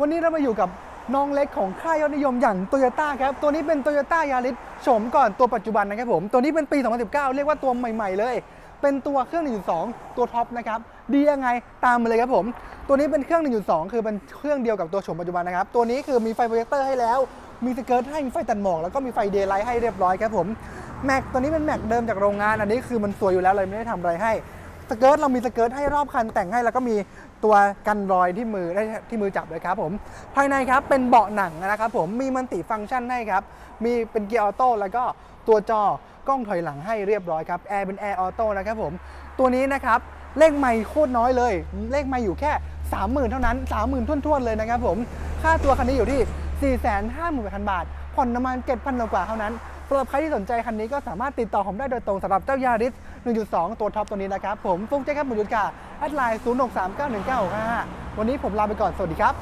วันนี้เรามาอยู่กับน้องเล็กของค่ายยอดนิยมอย่างโตโยต้าครับ ตัวนี้เป็นโตโยต้ายาริสโฉมก่อนตัวปัจจุบันนะครับผม ตัวนี้เป็นปี 2019 เรียกว่าตัวใหม่ๆเลย เป็นตัวเครื่อง 1.2 ตัวท็อปนะครับ ดียังไงตามมาเลยครับผม ตัวนี้เป็นเครื่อง 1.2 คือเป็นเครื่องเดียวกับตัวโฉมปัจจุบันนะครับ ตัวนี้คือมีไฟโปรเจคเตอร์ให้แล้ว มีสเกิร์ตให้มีไฟตัดหมอกแล้วก็มีไฟเดย์ไลท์ให้เรียบร้อยครับผมแม็กตัวนี้เป็นแม็กเดิมจากโรงงาน อันนี้คือมันสวยอยู่แล้วเลยไม่ได้ทำอะไรให้ สเกิร์ตเรามีสเกิร์ตให้รอบคันแต่งให้แล้วก็มีตัวกันรอยที่มือได้ที่มือจับเลยครับผมภายในครับเป็นเบาะหนังนะครับผมมีมันติฟังก์ชันให้ครับมีเป็นเกียร์ออโต้แล้วก็ตัวจอกล้องถอยหลังให้เรียบร้อยครับแอร์เป็นแอร์ออโต้นะครับผมตัวนี้นะครับเลขไม่โคตรน้อยเลย เลขไม่อยู่แค่ 30,000 เท่านั้น 30,000ทุ่วนๆเลยนะครับผมค่าตัวคันนี้อยู่ที่ 458,000 บาทผ่อนประมาณ7,000กว่าเท่านั้น สำหรับใครที่สนใจคันนี้ก็สามารถติดต่อผมได้โดยตรงสำหรับเจ้ายาริส 1.2 ตัวท็อปตัวนี้นะครับ ผมฟุ้งเจ๊ครับหมุนยุทธกาแอดไลน์ 06391965วันนี้ผมลาไปก่อน สวัสดีครับ